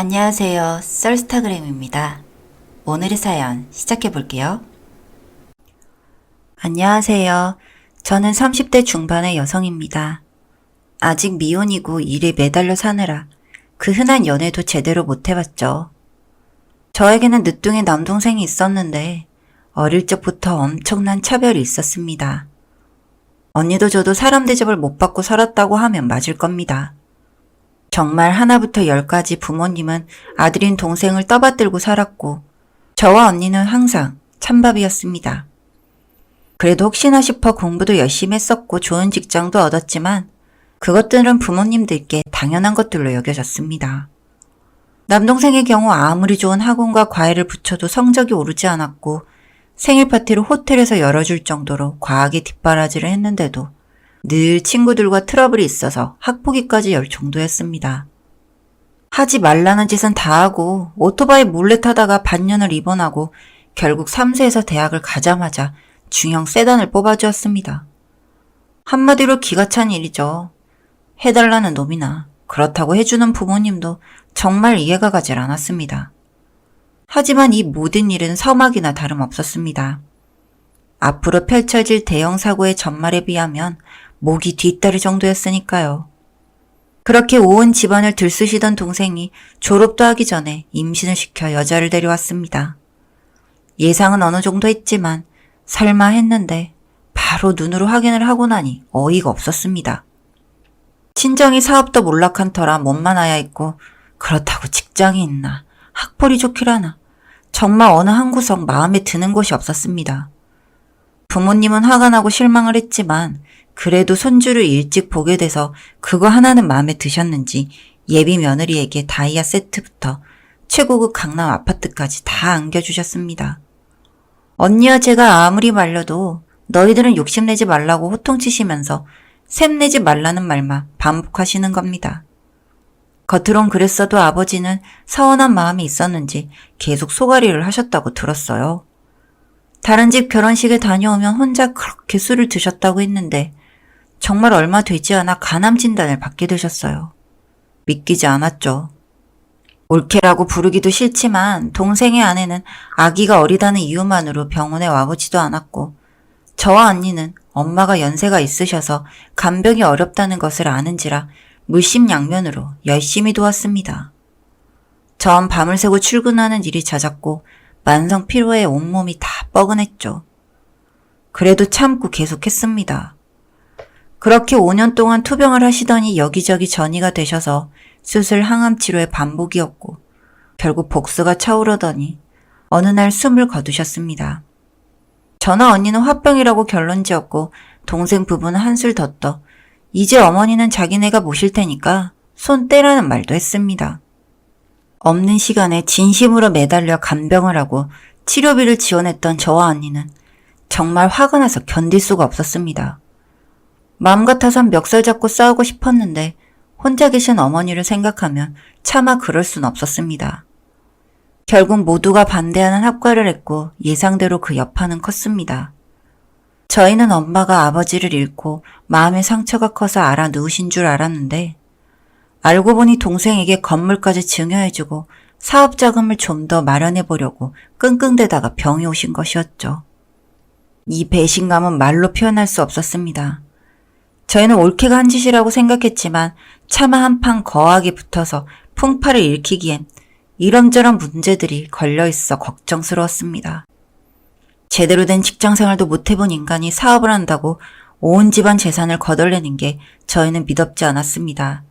안녕하세요. 썰스타그램입니다. 오늘의 사연 시작해 볼게요. 안녕하세요. 저는 30대 중반의 여성입니다. 아직 미혼이고 일에 매달려 사느라 그 흔한 연애도 제대로 못 해봤죠. 저에게는 늦둥이 남동생이 있었는데 어릴 적부터 엄청난 차별이 있었습니다. 언니도 저도 사람 대접을 못 받고 살았다고 하면 맞을 겁니다. 정말 하나부터 열까지 부모님은 아들인 동생을 떠받들고 살았고 저와 언니는 항상 찬밥이었습니다. 그래도 혹시나 싶어 공부도 열심히 했었고 좋은 직장도 얻었지만 그것들은 부모님들께 당연한 것들로 여겨졌습니다. 남동생의 경우 아무리 좋은 학원과 과외를 붙여도 성적이 오르지 않았고 생일 파티를 호텔에서 열어줄 정도로 과하게 뒷바라지를 했는데도 늘 친구들과 트러블이 있어서 학폭위까지 열 정도였습니다. 하지 말라는 짓은 다 하고 오토바이 몰래 타다가 반년을 입원하고 결국 3세에서 대학을 가자마자 중형 세단을 뽑아주었습니다. 한마디로 기가 찬 일이죠. 해달라는 놈이나 그렇다고 해주는 부모님도 정말 이해가 가질 않았습니다. 하지만 이 모든 일은 서막이나 다름없었습니다. 앞으로 펼쳐질 대형 사고의 전말에 비하면 목이 뒤따를 정도였으니까요. 그렇게 온 집안을 들쑤시던 동생이 졸업도 하기 전에 임신을 시켜 여자를 데려왔습니다. 예상은 어느 정도 했지만 설마 했는데 바로 눈으로 확인을 하고 나니 어이가 없었습니다. 친정이 사업도 몰락한 터라 몸만 아야 있고 그렇다고 직장이 있나 학벌이 좋기라나 정말 어느 한 구석 마음에 드는 곳이 없었습니다. 부모님은 화가 나고 실망을 했지만 그래도 손주를 일찍 보게 돼서 그거 하나는 마음에 드셨는지 예비 며느리에게 다이아 세트부터 최고급 강남 아파트까지 다 안겨주셨습니다. 언니와 제가 아무리 말려도 너희들은 욕심내지 말라고 호통치시면서 샘내지 말라는 말만 반복하시는 겁니다. 겉으론 그랬어도 아버지는 서운한 마음이 있었는지 계속 소가리를 하셨다고 들었어요. 다른 집 결혼식에 다녀오면 혼자 그렇게 술을 드셨다고 했는데 정말 얼마 되지 않아 간암 진단을 받게 되셨어요. 믿기지 않았죠. 올케라고 부르기도 싫지만 동생의 아내는 아기가 어리다는 이유만으로 병원에 와보지도 않았고 저와 언니는 엄마가 연세가 있으셔서 간병이 어렵다는 것을 아는지라 물심양면으로 열심히 도왔습니다. 전 밤을 새고 출근하는 일이 잦았고 만성 피로에 온몸이 다 뻐근했죠. 그래도 참고 계속했습니다. 그렇게 5년 동안 투병을 하시더니 여기저기 전이가 되셔서 수술 항암 치료의 반복이었고 결국 복수가 차오르더니 어느 날 숨을 거두셨습니다. 저나 언니는 화병이라고 결론 지었고 동생 부부는 한술 더 떠 이제 어머니는 자기네가 모실 테니까 손 떼라는 말도 했습니다. 없는 시간에 진심으로 매달려 간병을 하고 치료비를 지원했던 저와 언니는 정말 화가 나서 견딜 수가 없었습니다. 마음 같아선 멱살 잡고 싸우고 싶었는데 혼자 계신 어머니를 생각하면 차마 그럴 순 없었습니다. 결국 모두가 반대하는 합과를 했고 예상대로 그 여파는 컸습니다. 저희는 엄마가 아버지를 잃고 마음의 상처가 커서 알아 누우신 줄 알았는데 알고 보니 동생에게 건물까지 증여해주고 사업 자금을 좀 더 마련해 보려고 끙끙대다가 병이 오신 것이었죠. 이 배신감은 말로 표현할 수 없었습니다. 저희는 올케가 한 짓이라고 생각했지만 차마 한판 거하게 붙어서 풍파를 일으키기엔 이런저런 문제들이 걸려 있어 걱정스러웠습니다. 제대로 된 직장 생활도 못 해본 인간이 사업을 한다고 온 집안 재산을 거덜내는 게 저희는 믿었지 않았습니다.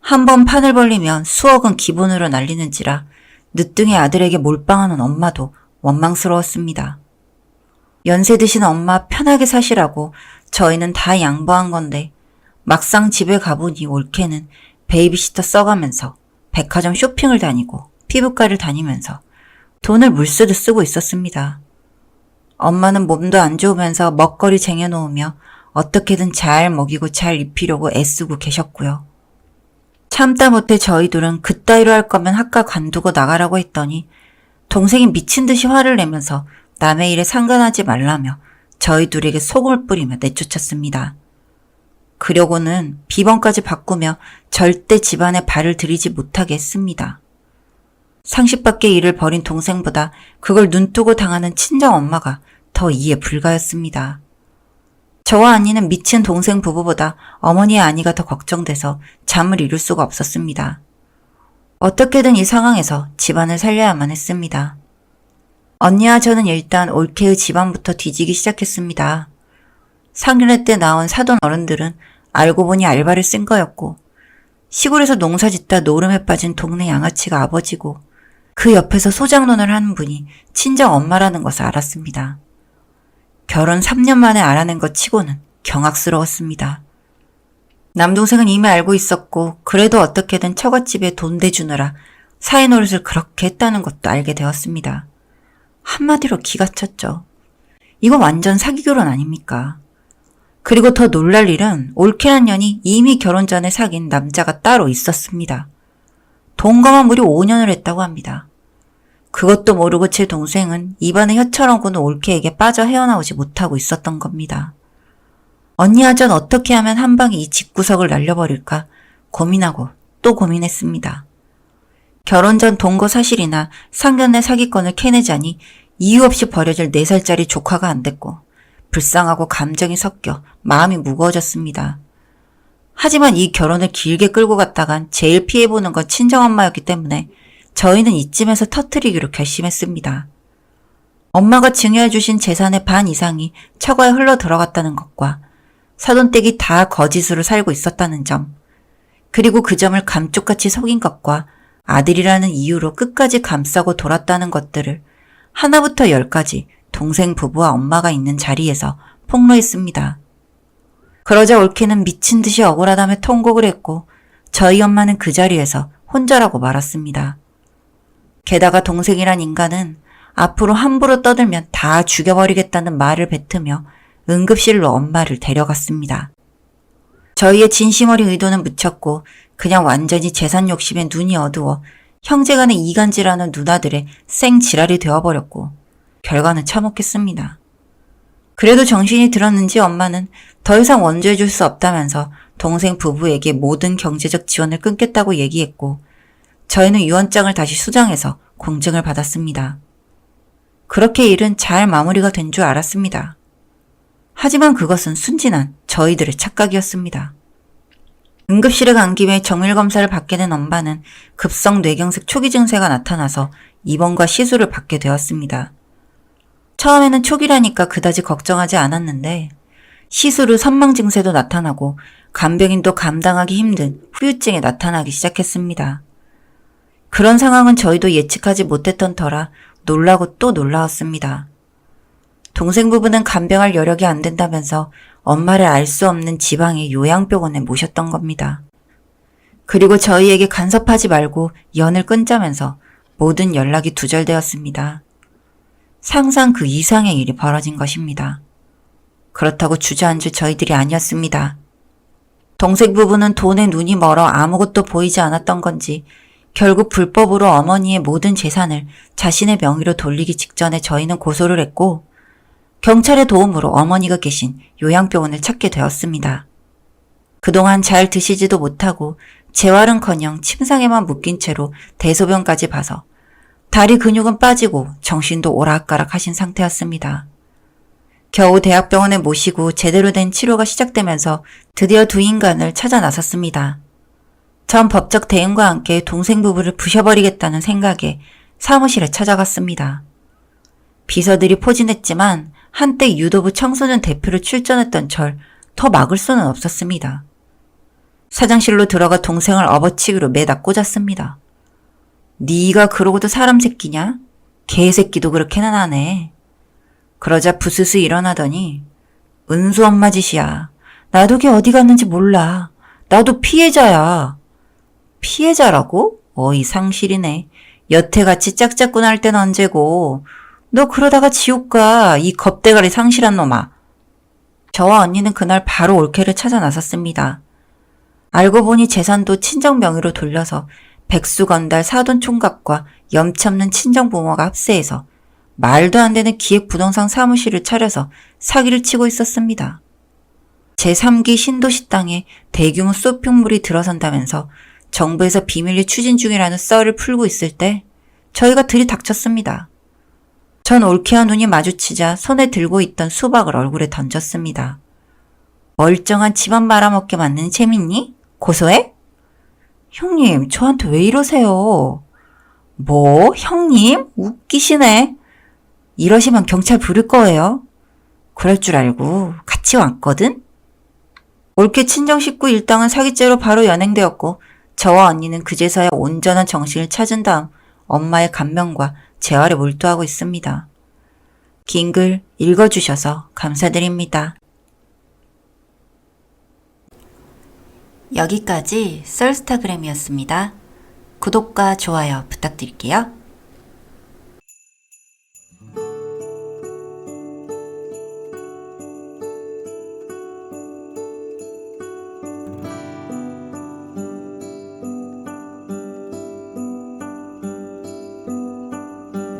한 번 판을 벌리면 수억은 기본으로 날리는지라 늦둥이 아들에게 몰빵하는 엄마도 원망스러웠습니다. 연세 드신 엄마 편하게 사시라고 저희는 다 양보한 건데 막상 집에 가보니 올케는 베이비시터 써가면서 백화점 쇼핑을 다니고 피부과를 다니면서 돈을 물쓰듯 쓰고 있었습니다. 엄마는 몸도 안 좋으면서 먹거리 쟁여놓으며 어떻게든 잘 먹이고 잘 입히려고 애쓰고 계셨고요. 참다 못해 저희 둘은 그따위로 할 거면 학과 관두고 나가라고 했더니 동생이 미친 듯이 화를 내면서 남의 일에 상관하지 말라며 저희 둘에게 소금을 뿌리며 내쫓았습니다. 그려고는 비번까지 바꾸며 절대 집안에 발을 들이지 못하게 했습니다. 상식밖의 일을 벌인 동생보다 그걸 눈뜨고 당하는 친정 엄마가 더 이해 불가였습니다. 저와 언니는 미친 동생 부부보다 어머니의 아니가 더 걱정돼서 잠을 이룰 수가 없었습니다. 어떻게든 이 상황에서 집안을 살려야만 했습니다. 언니와 저는 일단 올케의 집안부터 뒤지기 시작했습니다. 상견례 때 나온 사돈 어른들은 알고 보니 알바를 쓴 거였고, 시골에서 농사 짓다 노름에 빠진 동네 양아치가 아버지고, 그 옆에서 소장론을 하는 분이 친정 엄마라는 것을 알았습니다. 결혼 3년 만에 알아낸 것 치고는 경악스러웠습니다. 남동생은 이미 알고 있었고, 그래도 어떻게든 처갓집에 돈 대주느라 사회 노릇을 그렇게 했다는 것도 알게 되었습니다. 한마디로 기가 찼죠. 이거 완전 사기 결혼 아닙니까? 그리고 더 놀랄 일은 올케한 년이 이미 결혼 전에 사귄 남자가 따로 있었습니다. 동거만 무려 5년을 했다고 합니다. 그것도 모르고 제 동생은 입안에 혀처럼 구는 올케에게 빠져 헤어나오지 못하고 있었던 겁니다. 언니와 전 어떻게 하면 한 방에 이 집구석을 날려버릴까 고민하고 또 고민했습니다. 결혼 전 동거 사실이나 상견례 사기건을 캐내자니 이유 없이 버려질 4살짜리 조카가 안 됐고 불쌍하고 감정이 섞여 마음이 무거워졌습니다. 하지만 이 결혼을 길게 끌고 갔다간 제일 피해보는 건 친정엄마였기 때문에 저희는 이쯤에서 터트리기로 결심했습니다. 엄마가 증여해주신 재산의 반 이상이 처가에 흘러 들어갔다는 것과 사돈댁이 다 거짓으로 살고 있었다는 점, 그리고 그 점을 감쪽같이 속인 것과 아들이라는 이유로 끝까지 감싸고 돌았다는 것들을 하나부터 열까지 동생 부부와 엄마가 있는 자리에서 폭로했습니다. 그러자 올케는 미친 듯이 억울하다며 통곡을 했고 저희 엄마는 그 자리에서 혼절하고 말았습니다. 게다가 동생이란 인간은 앞으로 함부로 떠들면 다 죽여버리겠다는 말을 뱉으며 응급실로 엄마를 데려갔습니다. 저희의 진심 어린 의도는 묻혔고 그냥 완전히 재산 욕심에 눈이 어두워 형제간의 이간질하는 누나들의 생지랄이 되어버렸고 결과는 참혹했습니다. 그래도 정신이 들었는지 엄마는 더 이상 원조해줄 수 없다면서 동생 부부에게 모든 경제적 지원을 끊겠다고 얘기했고 저희는 유언장을 다시 수정해서 공증을 받았습니다. 그렇게 일은 잘 마무리가 된 줄 알았습니다. 하지만 그것은 순진한 저희들의 착각이었습니다. 응급실에 간 김에 정밀 검사를 받게 된 엄마는 급성 뇌경색 초기 증세가 나타나서 입원과 시술을 받게 되었습니다. 처음에는 초기라니까 그다지 걱정하지 않았는데 시술 후 선망 증세도 나타나고 간병인도 감당하기 힘든 후유증이 나타나기 시작했습니다. 그런 상황은 저희도 예측하지 못했던 터라 놀라고 또 놀라웠습니다. 동생 부부는 간병할 여력이 안 된다면서 엄마를 알 수 없는 지방의 요양병원에 모셨던 겁니다. 그리고 저희에게 간섭하지 말고 연을 끊자면서 모든 연락이 두절되었습니다. 상상 그 이상의 일이 벌어진 것입니다. 그렇다고 주저앉을 저희들이 아니었습니다. 동생 부부는 돈에 눈이 멀어 아무것도 보이지 않았던 건지 결국 불법으로 어머니의 모든 재산을 자신의 명의로 돌리기 직전에 저희는 고소를 했고 경찰의 도움으로 어머니가 계신 요양병원을 찾게 되었습니다. 그동안 잘 드시지도 못하고 재활은커녕 침상에만 묶인 채로 대소변까지 봐서 다리 근육은 빠지고 정신도 오락가락 하신 상태였습니다. 겨우 대학병원에 모시고 제대로 된 치료가 시작되면서 드디어 두 인간을 찾아 나섰습니다. 전 법적 대응과 함께 동생 부부를 부셔버리겠다는 생각에 사무실에 찾아갔습니다. 비서들이 포진했지만 한때 유도부 청소년 대표로 출전했던 절 더 막을 수는 없었습니다. 사장실로 들어가 동생을 업어치기로 매다 꽂았습니다. 네가 그러고도 사람 새끼냐? 개새끼도 그렇게는 하네. 그러자 부스스 일어나더니 은수 엄마 짓이야. 나도 걔 어디 갔는지 몰라. 나도 피해자야. 피해자라고? 어이 상실이네. 여태같이 짝짝꿍 할 땐 언제고. 너 그러다가 지옥 가. 이 겁대가리 상실한 놈아. 저와 언니는 그날 바로 올케를 찾아 나섰습니다. 알고 보니 재산도 친정 명의로 돌려서 백수 건달 사돈 총각과 염치없는 친정 부모가 합세해서 말도 안 되는 기획 부동산 사무실을 차려서 사기를 치고 있었습니다. 제3기 신도시 땅에 대규모 쇼핑몰이 들어선다면서 정부에서 비밀리 추진 중이라는 썰을 풀고 있을 때 저희가 들이닥쳤습니다. 전 올케와 눈이 마주치자 손에 들고 있던 수박을 얼굴에 던졌습니다. 멀쩡한 집안 말아먹게 만드는 재밌니? 고소해? 형님, 저한테 왜 이러세요? 뭐, 형님? 웃기시네. 이러시면 경찰 부를 거예요. 그럴 줄 알고 같이 왔거든? 올케 친정 식구 일당은 사기죄로 바로 연행되었고 저와 언니는 그제서야 온전한 정신을 찾은 다음 엄마의 감명과 재활에 몰두하고 있습니다. 긴 글 읽어주셔서 감사드립니다. 여기까지 썰스타그램이었습니다. 구독과 좋아요 부탁드릴게요.